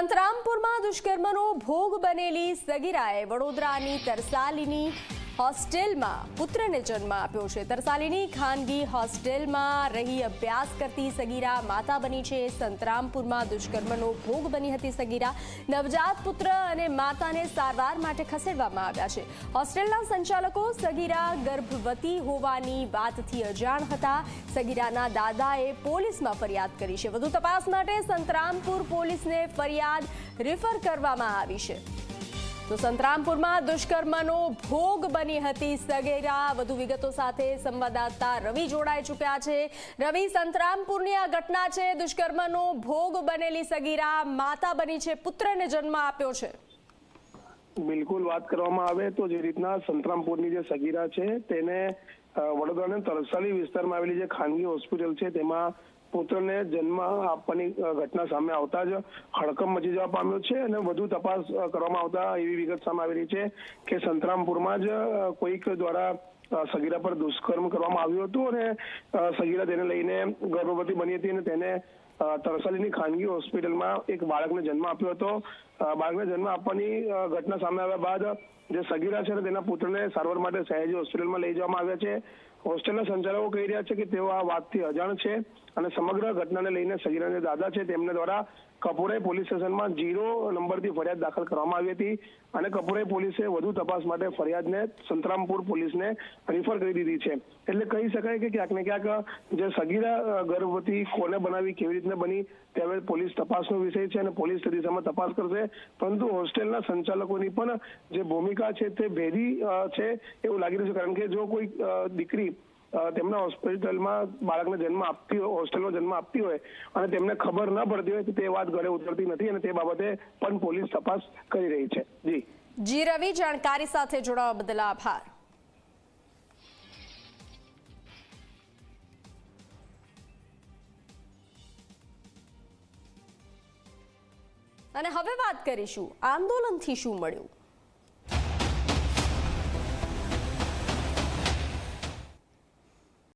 સંતરામપુરમાં દુષ્કર્મનો ભોગ બનેલી સગીરાએ વડોદરાની તરસાલીની હોસ્ટેલમાં પુત્રને જન્મ આપ્યો છે. તરસાલીની ખાનગી હોસ્ટેલમાં રહી અભ્યાસ કરતી સગીરા માતા બની છે. સંતરામપુરમાં દુષ્કર્મનો ભોગ બની હતી સગીરા. નવજાત પુત્ર અને માતાને સારવાર માટે ખસેડવામાં આવ્યા છે. હોસ્ટેલના સંચાલકો સગીરા ગર્ભવતી હોવાની વાતથી અજાણ હતા. સગીરાના દાદાએ પોલીસમાં ફરિયાદ કરી છે. વધુ તપાસ માટે સંતરામપુર પોલીસને ફરિયાદ રિફર કરવામાં આવી છે. તો સંતરામપુરમાં દુષ્કર્મનો ભોગ બની હતી સગીરા. વધુ વિગતો સાથે સંવાદદાતા રવિ જોડાઈ ચૂક્યા છે. રવિ, સંતરામપુરની આ ઘટના છે. દુષ્કર્મનો ભોગ બનેલી સગીરા માતા બની છે, પુત્રને જન્મ આપ્યો છે. બિલકુલ વાત કરવામાં આવે તો જે રીતના સંતરામપુરની જે સગીરા છે, તેને વડોદરાના તરસાલી વિસ્તારમાં આવેલી જે ખાનગી હોસ્પિટલ છે, તેમાં પુત્રને જન્મ આપવાની ઘટના સામે આવતા જ હડકંપ મચી જવા પામ્યો છે અને વધુ તપાસ કરવામાં આવતા એવી વિગત સામે આવી રહી છે કે સંતરામપુરમાં જ કોઈક દ્વારા સગીરા પર દુષ્કર્મ કરવામાં આવ્યું હતું અને સગીરા તેને લઈને ગર્ભવતી બની હતી અને તેને તરસાલીની ખાનગી હોસ્પિટલમાં એક બાળકને જન્મ આપ્યો હતો. બાળકને જન્મ આપવાની ઘટના સામે આવ્યા બાદ જે સગીરા છે તેના પુત્રને સારવાર માટે સહેજી હોસ્પિટલમાં લઈ જવામાં આવ્યા છે. હોસ્ટેલના સંચાલકો કહી રહ્યા છે કે તેઓ આ વાતથી અજાણ છે અને સમગ્ર ઘટનાને લઈને સગીરાના જે દાદા છે તેમના દ્વારા કપુરાઈ પોલીસ સ્ટેશનમાં જીરો નંબરથી ફરિયાદ દાખલ કરવામાં આવી હતી અને કપુરાઈ પોલીસે વધુ તપાસ માટે ફરિયાદને સંતરામપુર પોલીસને રિફર કરી દીધી છે. એટલે કહી શકાય કે ક્યાંક ને ક્યાંક જે સગીરા ગર્ભવતી કોને બનાવી કેવી રીતના બની ત્યારે પોલીસ તપાસનો વિષય છે અને પોલીસ તે દિશામાં તપાસ કરશે. પરંતુ હોસ્ટેલના સંચાલકોની પણ જે ભૂમિકા છે તે ભેદી છે એવું લાગી રહ્યું છે. કારણ કે જો કોઈ દીકરી તેમના હોસ્પિટલમાં બાળકને જન્મ આપતી હોય, હોસ્ટેલમાં જન્મ આપતી હોય અને તેમને ખબર ન પડતી હોય તો તે વાત ઘરે ઉતરતી નથી અને તે બાબતે પણ પોલીસ તપાસ કરી રહી છે. જી. જી રવિ, જાણકારી સાથે જોડાવા બદલ આભાર. અને હવે વાત કરીશું આંદોલનથી શું મળ્યું?